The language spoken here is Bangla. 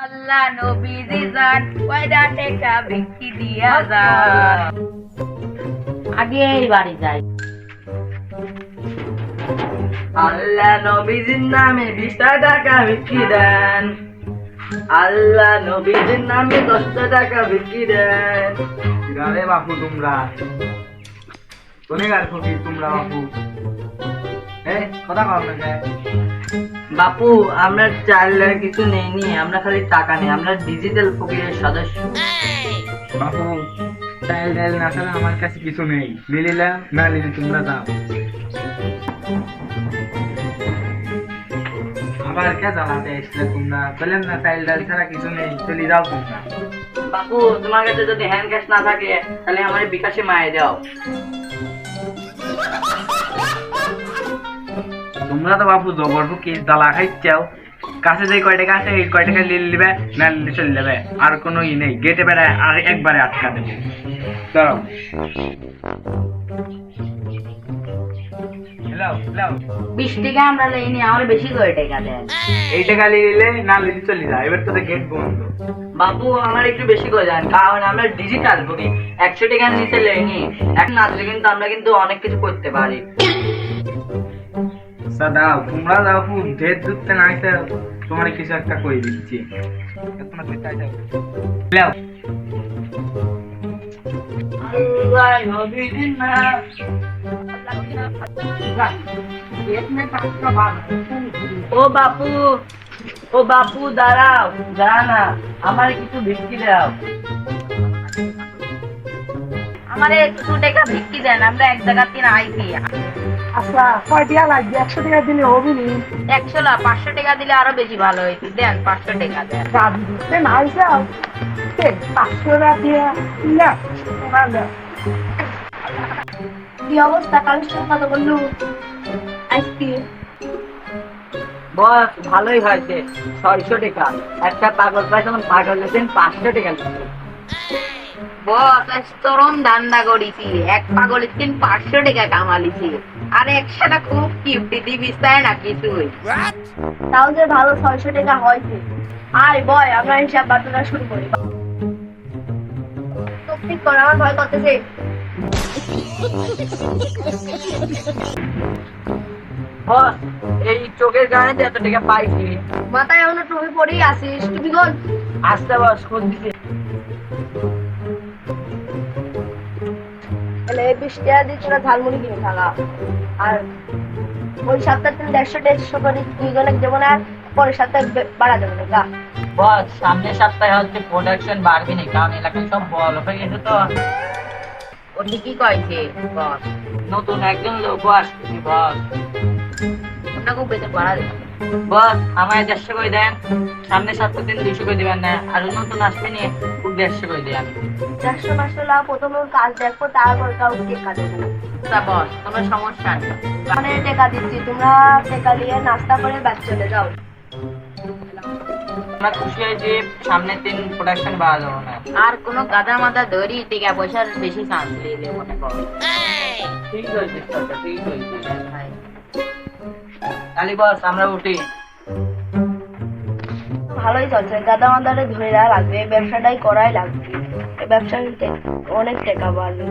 আল্লাহ নবীজি জান কয়টা টেকা বিক্রি দিয়া যান আগে এই বাড়ি যাই। আল্লাহ নবীজির নামে বিশটা টাকা বিক্রি দেন। আল্লাহ নবীজির নামে দশটা টাকা বিক্রি দেন। গালে বাপু তোমরা? কোনে গাল ফকির তোমরা বাপু? এ কথা কও না যে বাপু আমরা চাইলের কিছু নেইনি আমরা খালি টাকা নেই আমরা ডিজিটাল ফকিরের সদস্য। বাপু চাইল ডাইল না ছাড়া আমার কাছে কিছু নেই। লিলিলা না লিলি তোমরা দাও আবার কে জ্বালাতে এসলে তোমরা? বললেন না চাইল ডাল ছাড়া কিছু নেই চলে যাও তোমরা। বাপু তোমার কাছে যদি হ্যান্ড ক্যাশ না থাকে তাহলে আমার বিকাশে মায়ে দাও। তোমরা তো বাপু জবরদস্ত কেস জ্বালা খাইছাও কাছে যে কয় টাকা আছে এই কয় টাকা লিল লিবে না লিলে চলে যাবে। আর কোনো ই নেই গেটে বেড়ায় আর একবারে আটকা দেবে। দাঁড়াও। বিশ টাকা আমরা লইনি আমার বেশি করে টাকা দেন। এই টাকা না চলে যায় এবার তো গেট বন্ধ। আমার একটু বেশি করে দেন কারণ আমরা ডিজিটাল একশো টাকা নিচে লেনি এক না দিলে কিন্তু আমরা কিন্তু অনেক কিছু করতে পারি। আচ্ছা দাও, তোমরা দাও ফুল ঢের না তোমার কিছু একটা কই দিচ্ছি। ও বাপু ও বাপু, দাঁড়াও, দাঁড়া না আমার কিছু বিক্রি দাও। আমারে কিছু টাকা বিক্রি দেন আমরা এক জায়গা তিন আইছি আচ্ছা কয় টাকা লাগবে? একশো টাকা দিলে হবে নি? একশো না পাঁচশো টাকা দিলে আরও বেশি ভালো হইতো। দেন পাঁচশো টাকা দেন। দিতে নাই যাও পাঁচশো টাকা দিয়ে না। কি অবস্থা? কালেকশন কত বললু? আইসক্রিম। বস ভালোই হয়েছে। ছয়শো টাকা। একটা পাগল প্রায় তখন পাগল হয়েছেন পাঁচশো টাকা। বস আজ চরম ধান্দা করিছি। এক পাগলের তিন পাঁচশো টাকা কামালিছি। আর একসাথে খুব কিউটি দিবিস তাই না কিছুই? তাও যে ভালো ছয়শো টাকা হয়েছে। আয় বয় আমরা হিসাব বার্তা শুরু করি। ঠিক করে আমার ভয় করতেছে। বস এই চোখের কারণে এত টাকা পাইছি। মাথায় এখনও টুপি পরেই আসিস টুপি গোল আসতে বস খোঁজ দিছে তাহলে বিশ টাকা দিয়ে তোরা ঝালমুড়ি কিনে থাকা আর ওই সপ্তাহ তুমি দেড়শো দেড়শো করে দুইজনে দেবো না পরের সপ্তাহে বাড়া দেবো না গা বস সামনের সপ্তাহে হচ্ছে প্রোডাকশন বাড়বে না কারণ এলাকায় সব বল হয়ে গেছে তো। ওটি কি কয়েছে বস? নতুন একজন লোক আসছে বস। ওটা খুব বেতন বাড়া দেবে। বস আমায় দেড়শো করে দেন। সামনের সপ্তাহ দিন দুইশো করে দিবেন না। আর নতুন আসবে নিয়ে খুব দেড়শো করে দেন দেড়শো পাঁচশো প্রথমে কাজ দেখব তারপর কাউকে টেকা দেবো তা বস কোনো সমস্যা নেই মানে টেকা দিচ্ছি তোমরা টেকা নিয়ে নাস্তা করে ব্যাগ চলে যাও। আমরা খুশি হয়েছি সামনের দিন প্রোডাকশন বাড়া যাব না। আর কোনো গাদা মাদা ধরি টিকা পয়সার বেশি চান্স মনে করো। ঠিক হয়েছে ঠিক হয়েছে। কালি বস আমরা উঠি। ভালোই চলছে। গাদা মাদারে ধরে লাগবে এই ব্যবসাটাই করাই লাগবে। এই ব্যবসা নিতে অনেক টাকা বাড়বে।